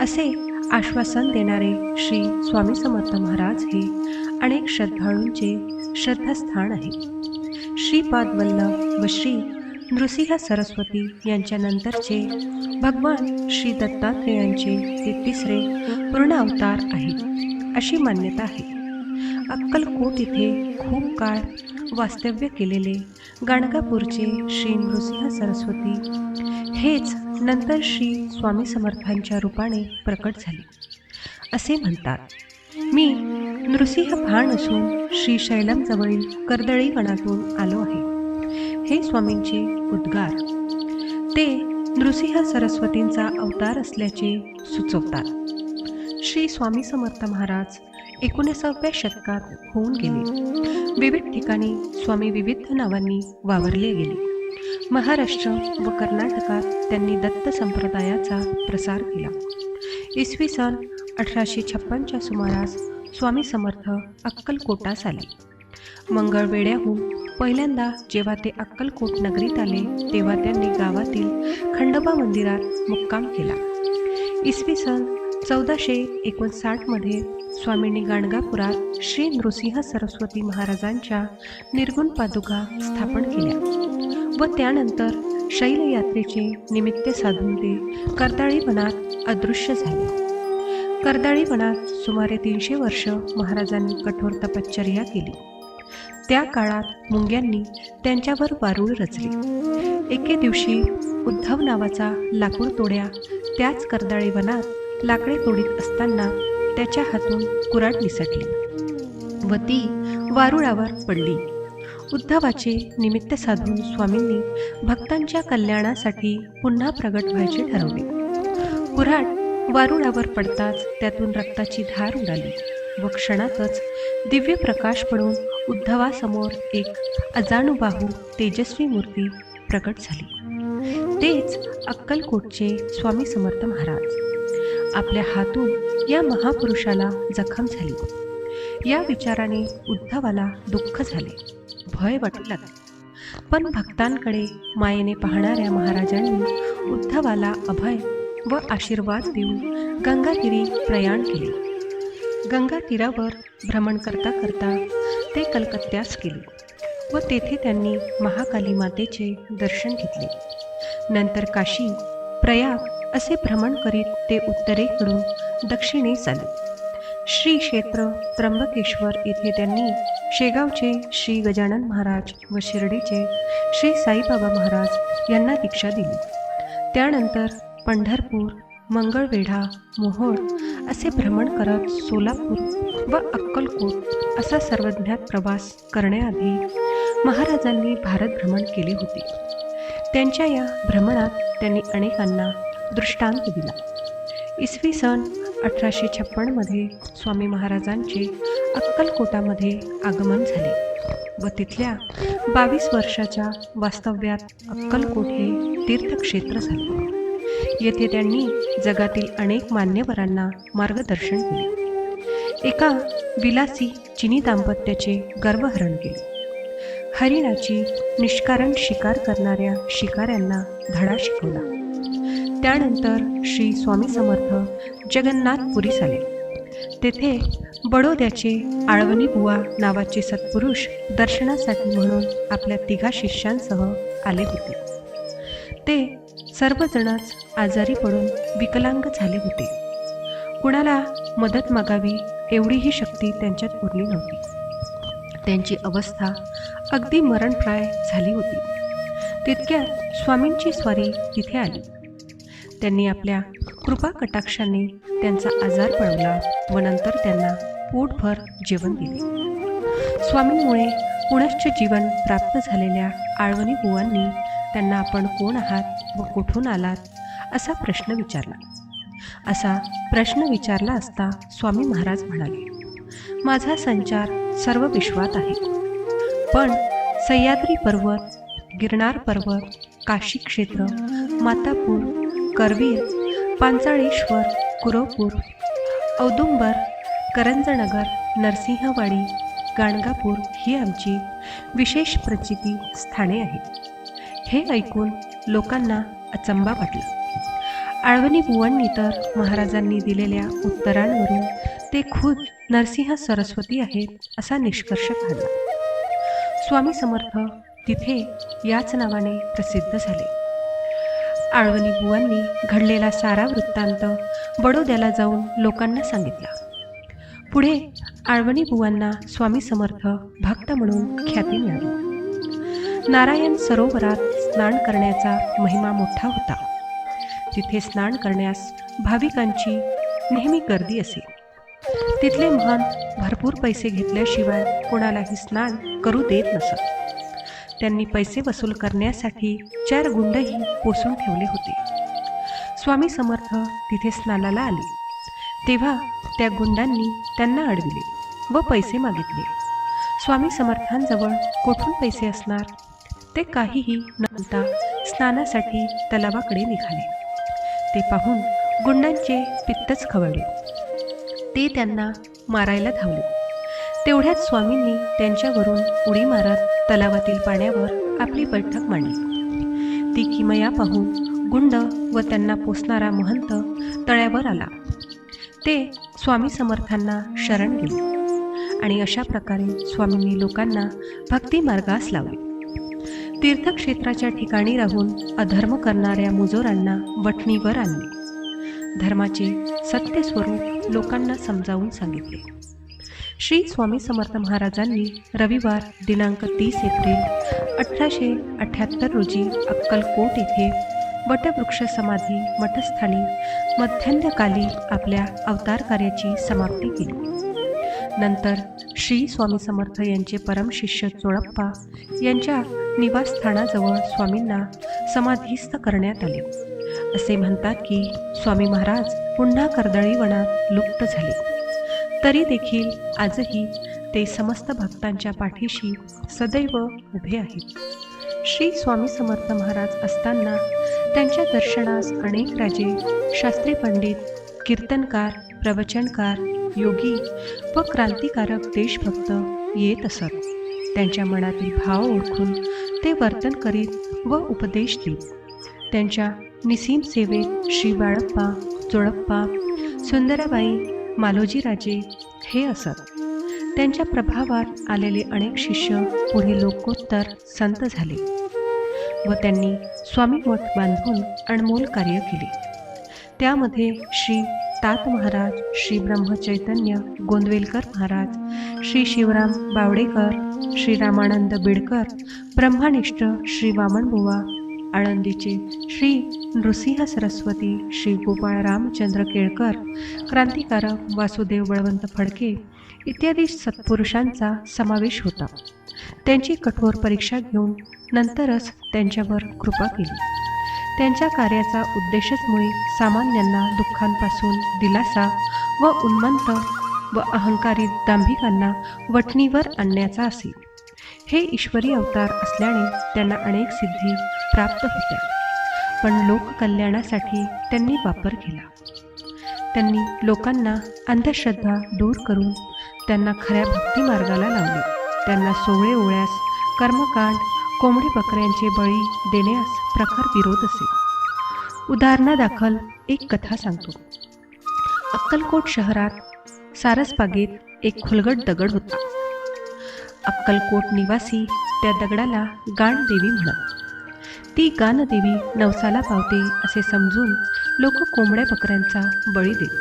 असे आश्वासन देणारे श्री स्वामी समर्थ महाराज हे अनेक श्रद्धाळूंचे श्रद्धास्थान आहे. श्रीपाद वल्लभ व श्री नृसिंह सरस्वती यांच्यानंतरचे भगवान श्री दत्तात्रेयांचे ते तिसरे पूर्ण अवतार आहे अशी मान्यता आहे. अक्कलकोट इथे खूप काळ वास्तव्य केलेले गाणगापूरचे श्री नृसिंह सरस्वती हेच नंतर श्री स्वामी समर्थांच्या रूपाने प्रकट झाले. असे म्हणतात मी नृसिंह भान असून श्री शैलमजवळील कर्दळी वनातून आलो आहे. हे स्वामींचे उद्गार. ते नृसिंह सरस्वतींचा अवतार असल्याचे सुचवतात. श्री स्वामी समर्थ महाराज एकोणीसाव्या शतकात होऊन गेले. विविध ठिकाणी स्वामी विविध नावांनी वावरले गेले. महाराष्ट्र व कर्नाटकात त्यांनी दत्त संप्रदायाचा प्रसार केला. इसवी सन अठराशे छप्पनच्या सुमारास स्वामी समर्थ अक्कलकोटास आले. मंगळवेड्याहून पहिल्यांदा जेव्हा ते अक्कलकोट नगरीत आले तेव्हा त्यांनी गावातील खंडोबा मंदिरात मुक्काम केला. इसवी सन चौदाशे एकोणसाठमध्ये स्वामींनी गाणगापुरात श्री नृसिंह सरस्वती महाराजांच्या निर्गुण पादुका स्थापन केल्या. व त्यानंतर शैलयात्रेचे निमित्त साधून ते कर्दाळी वनात अदृश्य झाले. कर्दाळी वनात सुमारे तीनशे वर्ष महाराजांनी कठोर तपश्चर्या केली. त्या काळात मुंग्यांनी त्यांच्यावर वारूळ रचले. एके दिवशी उद्धव नावाचा लाकूड तोड्या त्याच कर्दाळी वनात लाकडे तोडीत असताना त्याच्या हातून कुराड निसटली व ती वारुळावर पडली. उद्धवाचे निमित्त साधून स्वामींनी भक्तांच्या कल्याणासाठी पुन्हा प्रगट व्हायचे ठरवले. कुऱ्हाड वारुळावर पडताच त्यातून रक्ताची धार उडाली व क्षणातच दिव्य प्रकाश पडून उद्धवासमोर एक अजानुबाहू तेजस्वी मूर्ती प्रकट झाली. तेच अक्कलकोटचे स्वामी समर्थ महाराज. आपल्या हातून या महापुरुषाला जखम झाली. या विचाराने उद्धवाला दुःख झाले. भय वाटू लागले पण भक्तांकडे मायेने पाहणाऱ्या महाराजांनी उद्धवाला अभय व आशीर्वाद देऊन गंगातीरी प्रयाण केले. गंगा तीरावर भ्रमण करता करता ते कलकत्त्यास गेले व तेथे त्यांनी महाकाली मातेचे दर्शन घेतले. नंतर काशी प्रयाग असे भ्रमण करीत ते उत्तरेकडून दक्षिणेस आले. श्री क्षेत्र त्र्यंबकेश्वर येथे त्यांनी शेगावचे श्री गजानन महाराज व शिर्डीचे श्री साईबाबा महाराज यांना दीक्षा दिली. त्यानंतर पंढरपूर मंगळवेढा मोहोळ असे भ्रमण करत सोलापूर व अक्कलकोट असा सर्वज्ञात प्रवास करण्याआधी महाराजांनी भारत भ्रमण केले होते. त्यांच्या या भ्रमणात त्यांनी अनेकांना दृष्टांत दिला. इसवी सन अठराशे छप्पनमध्ये स्वामी महाराजांचे अक्कलकोटामध्ये आगमन झाले व तिथल्या बावीस वर्षाच्या वास्तव्यात अक्कलकोट हे तीर्थक्षेत्र झाले. येथे त्यांनी जगातील अनेक मान्यवरांना मार्गदर्शन केले. एका विलासी चिनी दाम्पत्याचे गर्वहरण केले. हरिणाची निष्कारण शिकार करणाऱ्या शिकाऱ्यांना धडा शिकवला. त्यानंतर श्री स्वामी समर्थ जगन्नाथपुरीस आले तेथे बडोद्याचे आळवणी बुवा नावाचे सत्पुरुष दर्शनासाठी म्हणून आपल्या तिघा शिष्यांसह आले होते. ते सर्वजणच आजारी पडून विकलांग झाले होते. कुणाला मदत मागावी एवढीही शक्ती त्यांच्यात उरली नव्हती. त्यांची अवस्था अगदी मरणप्राय झाली होती. तितक्यात स्वामींची स्वारी तिथे आली. त्यांनी आपल्या कृपा कटाक्षाने त्यांचा आजार पळवला व नंतर त्यांना पोटभर जेवण दिले. स्वामींमुळे पुनश्च जीवन प्राप्त झालेल्या आळवणी बुवांनी त्यांना आपण कोण आहात व कुठून आलात असा प्रश्न विचारला. असा प्रश्न विचारला असता स्वामी महाराज म्हणाले माझा संचार सर्व विश्वात आहे. पण सह्याद्री पर्वत गिरनार पर्वत काशी क्षेत्र मातापूर करवीर पांचाळेश्वर कुरवपूर औदुंबर करंजनगर नरसिंहवाडी गाणगापूर ही आमची विशेष प्रचिती स्थाने आहेत. हे ऐकून लोकांना अचंबा वाटला. आळवणी बुवांनी तर महाराजांनी दिलेल्या उत्तरांवरून ते खुद नरसिंह सरस्वती आहेत असा निष्कर्ष काढला. स्वामी समर्थ तिथे याच नावाने प्रसिद्ध झाले. आळवणी बुवांनी घडलेला सारा वृत्तांत बडोद्याला जाऊन लोकांना सांगितला. पुढे आळवणी बुवांना स्वामी समर्थ भक्त म्हणून ख्याती मिळाली. नारायण सरोवरात स्नान करण्याचा महिमा मोठा होता. तिथे स्नान करण्यास भाविकांची नेहमी गर्दी असे. तिथले महान भरपूर पैसे घेतल्याशिवाय कोणालाही स्नान करू देत नसत. त्यांनी पैसे वसूल करण्यासाठी चार गुंडही पोसून ठेवले होते. स्वामी समर्थ तिथे स्नानाला आले. तेव्हा त्या गुंडांनी त्यांना अडविले व पैसे मागितले. स्वामी समर्थांजवळ कोठून पैसे असणार? ते काहीही नंतर स्नानासाठी तलावाकडे निघाले. ते पाहून गुंडांचे पित्तच खवळले. ते त्यांना मारायला धावले. तेवढ्यात स्वामींनी त्यांच्यावरून उडी मारत तलावातील पाण्यावर आपली बैठक मांडली. ती किमया पाहून गुंड व त्यांना पोसणारा महंत तळ्यावर आला. ते स्वामी समर्थांना शरण गेले आणि अशा प्रकारे स्वामींनी लोकांना भक्ती मार्गास लावले. तीर्थक्षेत्राच्या ठिकाणी राहून अधर्म करणाऱ्या मुजोरांना वठणीवर आणले. धर्माचे सत्य स्वरूप लोकांना समजावून सांगितले. श्री स्वामी समर्थ महाराजांनी रविवार दिनांक तीस एप्रिल अठराशे अठ्ठ्याहत्तर रोजी अक्कलकोट येथे वटवृक्ष समाधी मठस्थानी मध्यान्हकाली आपल्या अवतार कार्याची समाप्ती केली. नंतर श्री स्वामी समर्थ यांचे परमशिष्य चोळप्पा यांच्या निवासस्थानाजवळ स्वामींना समाधीस्थ करण्यात आले. असे म्हणतात की स्वामी महाराज पुन्हा कर्दळीवनात लुप्त झाले. तरी देखील आजही ते समस्त भक्तांच्या पाठीशी सदैव उभे आहेत. श्री स्वामी समर्थ महाराज असताना त्यांच्या दर्शनास अनेक राजे शास्त्री पंडित कीर्तनकार प्रवचनकार योगी व क्रांतिकारक देशभक्त येत असत. त्यांच्या मनातील भाव ओळखून ते वर्तन करीत व उपदेश देत. त्यांच्या निसीम सेवेत श्री बाळप्पा चोळप्पा सुंदराबाई मालोजीराजे हे असत. त्यांच्या प्रभावात आलेले अनेक शिष्य पुढे लोकोत्तर संत झाले व त्यांनी स्वामी मठ बांधून अनमोल कार्य केले. त्यामध्ये श्री तात महाराज श्री ब्रह्मचैतन्य गोंदवेलकर महाराज श्री शिवराम बावडेकर श्री रामानंद बिडकर ब्रह्मनिष्ठ श्री वामनबुवा आळंदीचे श्री नृसिंह सरस्वती श्री गोपाळ रामचंद्र केळकर क्रांतिकारक वासुदेव बळवंत फडके इत्यादी सत्पुरुषांचा समावेश होता. त्यांची कठोर परीक्षा घेऊन नंतरच त्यांच्यावर कृपा केली. त्यांच्या कार्याचा उद्देशच मुळे सामान्यांना दुःखांपासून दिलासा व उन्मंत व अहंकारी दांभिकांना वटणीवर आणण्याचा असेल हे ईश्वरी अवतार असल्याने त्यांना अनेक सिद्धी प्राप्त होत्या. पण लोककल्याणासाठी त्यांनी वापर केला. त्यांनी लोकांना अंधश्रद्धा दूर करून त्यांना खऱ्या भक्ती मार्गाला लावले. त्यांना सोवळे ओळ्यास कर्मकांड कोंबडी बकऱ्यांचे बळी देण्यास प्रखर विरोध असे. उदाहरणादाखल एक कथा सांगतो. अक्कलकोट शहरात सारसबागेत एक खुलगट दगड होता. अक्कलकोट निवासी त्या दगडाला गाणदेवी म्हणत. ती गानदेवी नवसाला पावते असे समजून लोक कोंबड्या बकऱ्यांचा बळी देत.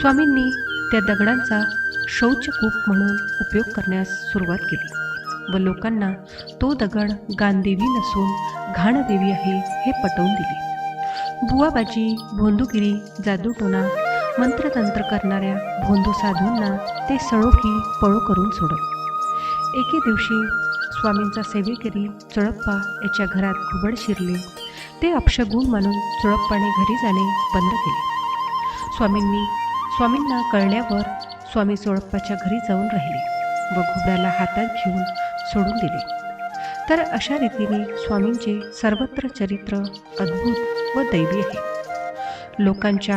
स्वामींनी त्या दगडांचा शौचकूप म्हणून उपयोग करण्यास सुरुवात केली व लोकांना तो दगड गानदेवी नसून घाणदेवी आहे हे पटवून दिले. बुवाबाजी भोंदूगिरी जादूटोना मंत्रतंत्र करणाऱ्या भोंदू साधूंना ते सळोखी पळो करून सोडत. एके दिवशी स्वामींचा सेवेकरी चुळप्पा याच्या घरात घुबड शिरले. ते अपशगुण मानून चुळप्पाने घरी जाणे बंद केले. स्वामींनी स्वामींना कळल्यावर स्वामी चुळप्पाच्या घरी जाऊन राहिले व घोड्याला हातात घेऊन सोडून दिले. तर अशा रीतीने स्वामींचे सर्वत्र चरित्र अद्भुत व दैवी आहे. लोकांच्या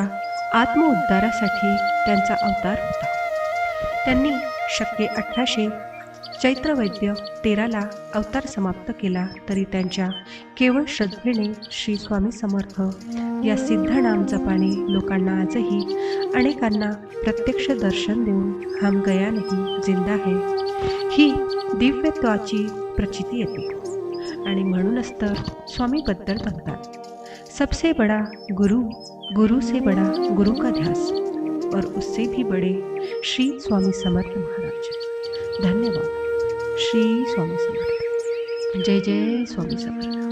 आत्मउद्धारासाठी त्यांचा अवतार होता. त्यांनी शक्य अठराशे चैत्रवैद्य तेराला अवतार समाप्त केला तरी त्यांच्या केवळ श्रद्धेने श्री स्वामी समर्थ या सिद्ध नाम जपाने लोकांना आजही अनेकांना प्रत्यक्ष दर्शन देऊन हम गया नाही जिंदा है. ही दिव्यत्वाची प्रचिती येते. आणि म्हणूनच तर स्वामीबद्दल म्हणतात सबसे बडा गुरु गुरु से बडा गुरु का ध्यास और उससे भी बड़े श्री स्वामी समर्थ महाराज. धन्यवाद. श्री स्वामी समर्थ जय जय स्वामी समर्थ